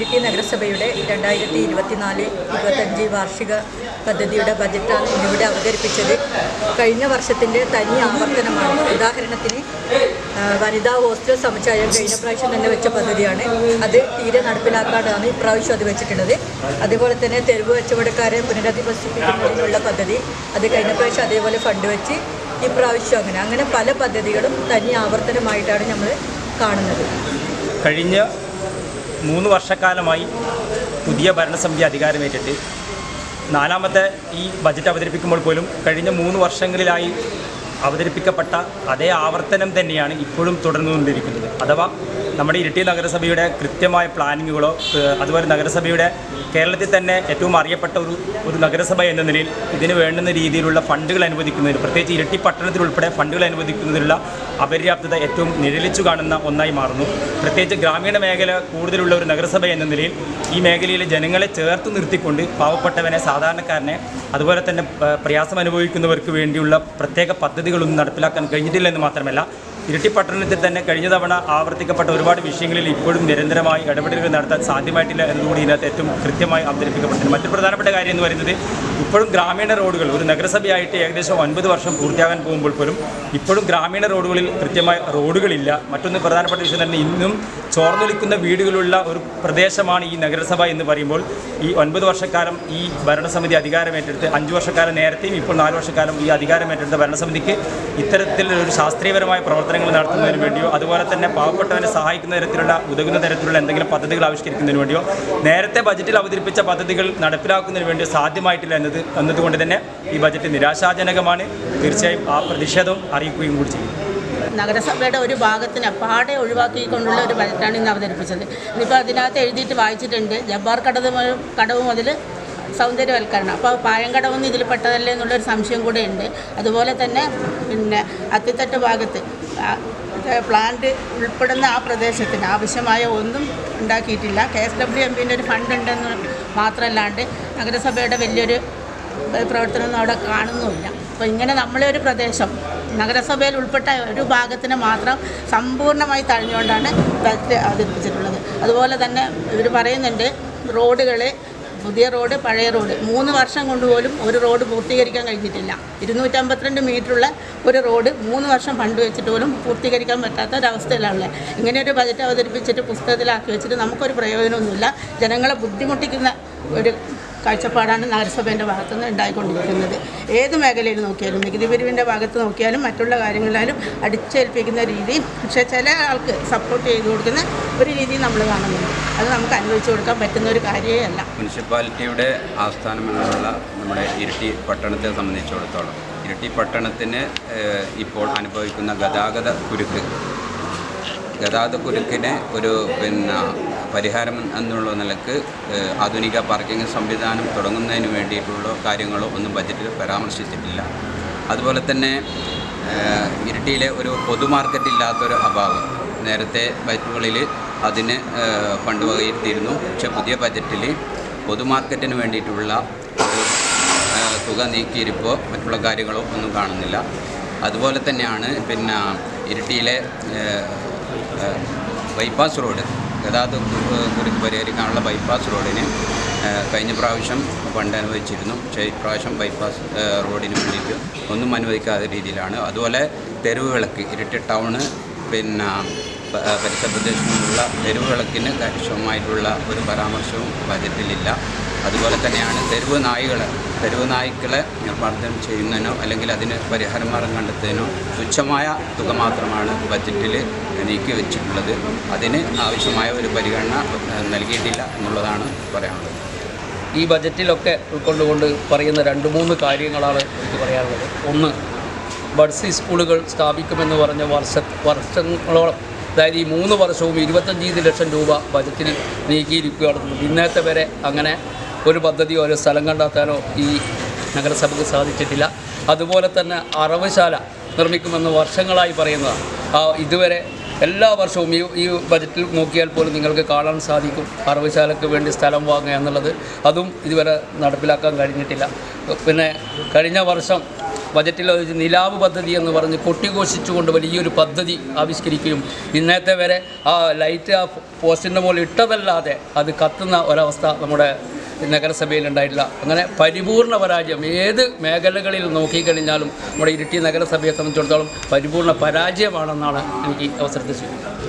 ഇരിട്ടി നഗരസഭയുടെ രണ്ടായിരത്തി ഇരുപത്തിനാല് ഇരുപത്തഞ്ച് വാർഷിക പദ്ധതിയുടെ ബജറ്റാണ് ഇന്നിവിടെ അവതരിപ്പിച്ചത്. കഴിഞ്ഞ വർഷത്തിന്റെ തനി ആവർത്തനമാണ്. ഉദാഹരണത്തിന് വനിതാ ഹോസ്റ്റൽ സമുച്ചയം കഴിഞ്ഞ പ്രാവശ്യം തന്നെ വെച്ച പദ്ധതിയാണ്. അത് തീരെ നടപ്പിലാക്കാനാണ് ഇപ്രാവശ്യം അത് വെച്ചിട്ടുള്ളത്. അതുപോലെ തന്നെ തെരുവ് കച്ചവടക്കാരെ പുനരധിവസിപ്പിക്കുന്നതിനുള്ള പദ്ധതി അത് കഴിഞ്ഞ പ്രാവശ്യം അതേപോലെ ഫണ്ട് വെച്ച് ഇപ്രാവശ്യം അങ്ങനെ. അങ്ങനെ പല പദ്ധതികളും തനി ആവർത്തനമായിട്ടാണ് നമ്മൾ കാണുന്നത്. കഴിഞ്ഞ മൂന്ന് വർഷക്കാലമായി പുതിയ ഭരണസമിതി അധികാരമേറ്റിട്ട് നാലാമത്തെ ഈ ബജറ്റ് അവതരിപ്പിക്കുമ്പോൾ പോലും കഴിഞ്ഞ മൂന്ന് വർഷങ്ങളിലായി അവതരിപ്പിക്കപ്പെട്ട അതേ ആവർത്തനം തന്നെയാണ് ഇപ്പോഴും തുടർന്നുകൊണ്ടിരിക്കുന്നത്. അഥവാ നമ്മുടെ ഇരിട്ടി നഗരസഭയുടെ കൃത്യമായ പ്ലാനിങ്ങുകളോ അതുപോലെ നഗരസഭയുടെ കേരളത്തിൽ തന്നെ ഏറ്റവും അറിയപ്പെട്ട ഒരു ഒരു നഗരസഭ എന്ന നിലയിൽ ഇതിന് വേണ്ടുന്ന രീതിയിലുള്ള ഫണ്ടുകൾ അനുവദിക്കുന്നതിന് പ്രത്യേകിച്ച് ഇരട്ടി പട്ടണത്തിൽ ഉൾപ്പെടെ ഫണ്ടുകൾ അനുവദിക്കുന്നതിനുള്ള അപര്യാപ്തത ഏറ്റവും നിഴലിച്ചു കാണുന്ന ഒന്നായി മാറുന്നു. പ്രത്യേകിച്ച് ഗ്രാമീണ മേഖല കൂടുതലുള്ള ഒരു നഗരസഭ എന്ന നിലയിൽ ഈ മേഖലയിലെ ജനങ്ങളെ ചേർത്ത് നിർത്തിക്കൊണ്ട് പാവപ്പെട്ടവനെ സാധാരണക്കാരനെ അതുപോലെ തന്നെ പ്രയാസം അനുഭവിക്കുന്നവർക്ക് വേണ്ടിയുള്ള പ്രത്യേക പദ്ധതികളൊന്നും നടപ്പിലാക്കാൻ കഴിഞ്ഞിട്ടില്ല എന്ന് മാത്രമല്ല ഇരട്ടി പട്ടണത്തിൽ തന്നെ കഴിഞ്ഞ തവണ ആവർത്തിക്കപ്പെട്ട ഒരുപാട് വിഷയങ്ങളിൽ ഇപ്പോഴും നിരന്തരമായി ഇടപെടലുകൾ നടത്താൻ സാധ്യമായിട്ടില്ല എന്നതുകൂടി ഇതിനകത്ത് ഏറ്റവും കൃത്യമായി അവതരിപ്പിക്കപ്പെട്ടിട്ടുണ്ട് മറ്റൊരു പ്രധാനപ്പെട്ട കാര്യം എന്ന് പറയുന്നത് ഇപ്പോഴും ഗ്രാമീണ റോഡുകൾ ഒരു നഗരസഭയായിട്ട് ഏകദേശം ഒൻപത് വർഷം പൂർത്തിയാകാൻ പോകുമ്പോൾ പോലും ഇപ്പോഴും ഗ്രാമീണ റോഡുകളിൽ കൃത്യമായ റോഡുകളില്ല. മറ്റൊന്ന് പ്രധാനപ്പെട്ട വിഷയം തന്നെ ഇന്നും ചോർന്നൊലിക്കുന്ന വീടുകളുള്ള ഒരു പ്രദേശമാണ് ഈ നഗരസഭ എന്ന് പറയുമ്പോൾ ഈ ഒൻപത് വർഷക്കാലം ഈ ഭരണസമിതി അധികാരമേറ്റെടുത്ത് അഞ്ച് വർഷക്കാലം നേരത്തെയും ഇപ്പോൾ നാല് വർഷക്കാലം ഈ അധികാരമേറ്റെടുത്ത ഭരണസമിതിക്ക് ഇത്തരത്തിലൊരു ശാസ്ത്രീയപരമായ പ്രവർത്തനങ്ങൾ നടത്തുന്നതിന് വേണ്ടിയോ അതുപോലെ തന്നെ പാവപ്പെട്ടവനെ സഹായിക്കുന്ന തരത്തിലുള്ള ഉതകുന്ന തരത്തിലുള്ള എന്തെങ്കിലും പദ്ധതികൾ ആവിഷ്കരിക്കുന്നതിന് വേണ്ടിയോ നേരത്തെ ബജറ്റിൽ അവതരിപ്പിച്ച പദ്ധതികൾ നടപ്പിലാക്കുന്നതിന് വേണ്ടി സാധ്യമായിട്ടില്ല എന്നത് വന്നതുകൊണ്ട് തന്നെ ഈ ബജറ്റ് നിരാശാജനകമാണ്. തീർച്ചയായും ആ പ്രതിഷേധവും അറിയിക്കുകയും കൂടി ചെയ്യും. നഗരസഭയുടെ ഒരു ഭാഗത്തിന് പാടെ ഒഴിവാക്കിക്കൊണ്ടുള്ള ഒരു ബജറ്റാണ് ഇന്ന് അവതരിപ്പിച്ചത്. ഇപ്പോൾ അതിനകത്ത് എഴുതിയിട്ട് വായിച്ചിട്ടുണ്ട്. ജബ്ബാർ കടവും കടവ് മുതൽ സൗന്ദര്യവൽക്കരണം. അപ്പോൾ പായങ്കടവൊന്നും ഇതിൽ പെട്ടതല്ലേ എന്നുള്ളൊരു സംശയം കൂടെ ഉണ്ട്. അതുപോലെ തന്നെ പിന്നെ അത്തിത്തട്ട് ഭാഗത്ത് പ്ലാന്റ് ഉൾപ്പെടുന്ന ആ പ്രദേശത്തിന് ആവശ്യമായ ഒന്നും ഉണ്ടാക്കിയിട്ടില്ല. കെ എസ് ഡബ്ല്യു എം പിന്റെ ഒരു ഫണ്ട് ഉണ്ടെന്ന് മാത്രമല്ലാണ്ട് നഗരസഭയുടെ വലിയൊരു പ്രവർത്തനമൊന്നും അവിടെ കാണുന്നുമില്ല. അപ്പോൾ ഇങ്ങനെ നമ്മളെ ഒരു പ്രദേശം നഗരസഭയിൽ ഉൾപ്പെട്ട ഒരു ഭാഗത്തിന് മാത്രം സമ്പൂർണമായി തഴഞ്ഞുകൊണ്ടാണ് ബജറ്റ് അവതരിപ്പിച്ചിട്ടുള്ളത്. അതുപോലെ തന്നെ ഇവർ പറയുന്നുണ്ട് റോഡുകൾ പുതിയ റോഡ് പഴയ റോഡ്. മൂന്ന് വർഷം കൊണ്ടുപോലും ഒരു റോഡ് പൂർത്തീകരിക്കാൻ കഴിഞ്ഞിട്ടില്ല. ഇരുന്നൂറ്റമ്പത്തിരണ്ട് മീറ്ററുള്ള ഒരു റോഡ് മൂന്ന് വർഷം ഫണ്ട് വെച്ചിട്ട് പോലും പൂർത്തീകരിക്കാൻ പറ്റാത്ത ഒരവസ്ഥയിലാണുള്ളത് ഇങ്ങനെ ഒരു ബജറ്റ് അവതരിപ്പിച്ചിട്ട് പുസ്തകത്തിലാക്കി വെച്ചിട്ട് നമുക്കൊരു പ്രയോജനമൊന്നുമില്ല. ജനങ്ങളെ ബുദ്ധിമുട്ടിക്കുന്ന ഒരു കാഴ്ചപ്പാടാണ് നഗരസഭേന്റെ ഭാഗത്തുനിന്ന് ഉണ്ടായിക്കൊണ്ടിരിക്കുന്നത്. ഏത് മേഖലയിൽ നോക്കിയാലും നികുതി പിരിവിന്റെ ഭാഗത്ത് നോക്കിയാലും മറ്റുള്ള കാര്യങ്ങളിലും അടിച്ചേൽപ്പിക്കുന്ന രീതി. പക്ഷേ ചില ആൾക്ക് സപ്പോർട്ട് ചെയ്ത് കൊടുക്കുന്ന ഒരു രീതി നമ്മൾ കാണുന്നുണ്ട്. അത് നമുക്ക് അനുഭവിച്ചു കൊടുക്കാൻ പറ്റുന്ന ഒരു കാര്യമേ അല്ല. മുനിസിപ്പാലിറ്റിയുടെ ആസ്ഥാനമെന്നുള്ള നമ്മുടെ ഇരിട്ടി പട്ടണത്തെ സംബന്ധിച്ചിടത്തോളം. ഇരട്ടി പട്ടണത്തിന് ഇപ്പോൾ അനുഭവിക്കുന്ന ഗതാഗത കുരുക്ക്. ഗതാഗത കുരുക്കിനെ ഒരു പിന്നെ പരിഹാരം എന്നുള്ള നിലയ്ക്ക് ആധുനിക പാർക്കിംഗ് സംവിധാനം തുടങ്ങുന്നതിന് വേണ്ടിയിട്ടുള്ള കാര്യങ്ങളോ ഒന്നും ബജറ്റിൽ പരാമർശിച്ചിട്ടില്ല. അതുപോലെ തന്നെ ഇരിട്ടിയിലെ ഒരു പൊതു മാർക്കറ്റ് ഇല്ലാത്തൊരു അഭാവം. നേരത്തെ ബജറ്റുകളിൽ അതിന് ഫണ്ട് വകയിരുത്തിയിരുന്നു. പക്ഷെ പുതിയ ബജറ്റിൽ പൊതു മാർക്കറ്റിന് വേണ്ടിയിട്ടുള്ള ഒരു തുക നീക്കിയിരിപ്പോൾ മറ്റുള്ള കാര്യങ്ങളോ ഒന്നും കാണുന്നില്ല. അതുപോലെ തന്നെയാണ് പിന്നെ ഇരിട്ടിയിലെ ബൈപ്പാസ് റോഡ്. ഗതാഗത കുരുക്ക് പരിഹരിക്കാനുള്ള ബൈപ്പാസ് റോഡിന് കഴിഞ്ഞ പ്രാവശ്യം ഫണ്ട് അനുവദിച്ചിരുന്നു. പക്ഷേ ഇപ്രാവശ്യം ബൈപ്പാസ് റോഡിന് വേണ്ടിയിട്ട് ഒന്നും അനുവദിക്കാത്ത രീതിയിലാണ്. അതുപോലെ തെരുവ് വിളക്ക് ഇരട്ടി ടൗണ് പിന്നെ പരിസര പ്രദേശങ്ങളിലുള്ള തെരുവ് വിളക്കിന് കാര്യക്ഷമമായിട്ടുള്ള ഒരു പരാമർശവും ബജറ്റിലില്ല അതുപോലെ തന്നെയാണ് തെരുവ് നായ്കളെ തെരുവ് നായ്ക്കളെ നിർമ്മാർജനം ചെയ്യുന്നതിനോ അല്ലെങ്കിൽ അതിന് പരിഹാരമാർഗം കണ്ടെത്തുന്നതിനോ തുച്ഛമായ തുക മാത്രമാണ് ബജറ്റിൽ നീക്കി വെച്ചിട്ടുള്ളത്. അതിന് ആവശ്യമായ ഒരു പരിഗണന നൽകിയിട്ടില്ല എന്നുള്ളതാണ് പറയാനുള്ളത്. ഈ ബജറ്റിലൊക്കെ ഉൾക്കൊണ്ടുകൊണ്ട് പറയുന്ന രണ്ട് മൂന്ന് കാര്യങ്ങളാണ് എനിക്ക് പറയാനുള്ളത്. ഒന്ന് ബഡ്സി സ്കൂളുകൾ സ്ഥാപിക്കുമെന്ന് പറഞ്ഞ വർഷ വർഷങ്ങളോളം അതായത് ഈ മൂന്ന് വർഷവും ഇരുപത്തഞ്ച് ലക്ഷം രൂപ ബജറ്റിൽ നീക്കിയിരിക്കുകയാണ്. ഇന്നത്തെ വരെ അങ്ങനെ ഒരു പദ്ധതിയോ ഒരു സ്ഥലം കണ്ടെത്താനോ ഈ നഗരസഭയ്ക്ക് സാധിച്ചിട്ടില്ല. അതുപോലെ തന്നെ അറവുശാല നിർമ്മിക്കുമെന്ന് വർഷങ്ങളായി പറയുന്നതാണ്. ആ ഇതുവരെ എല്ലാ വർഷവും ഈ ഈ ബജറ്റിൽ നോക്കിയാൽ പോലും നിങ്ങൾക്ക് കാണാൻ സാധിക്കും അറവുശാലയ്ക്ക് വേണ്ടി സ്ഥലം വാങ്ങുക എന്നുള്ളത്. അതും ഇതുവരെ നടപ്പിലാക്കാൻ കഴിഞ്ഞിട്ടില്ല. പിന്നെ കഴിഞ്ഞ വർഷം ബജറ്റിൽ നിലാവ് പദ്ധതി എന്ന് പറഞ്ഞ് കൊട്ടിഘോഷിച്ചുകൊണ്ട് വലിയൊരു പദ്ധതി ആവിഷ്കരിക്കുകയും ഇന്നത്തെ വരെ ആ ലൈറ്റ് ആ പോസ്റ്റിന്റെ മുകളിൽ ഇട്ടതല്ലാതെ അത് കത്തുന്ന ഒരവസ്ഥ നമ്മുടെ നഗരസഭയിൽ ഉണ്ടായിട്ടില്ല അങ്ങനെ പരിപൂർണ പരാജയം. ഏത് മേഖലകളിൽ നോക്കിക്കഴിഞ്ഞാലും നമ്മുടെ ഇരിട്ടി നഗരസഭയെ സംബന്ധിച്ചിടത്തോളം പരിപൂർണ പരാജയമാണെന്നാണ് എനിക്ക് അവസരത്തിൽ സൂചിപ്പിക്കുന്നത്.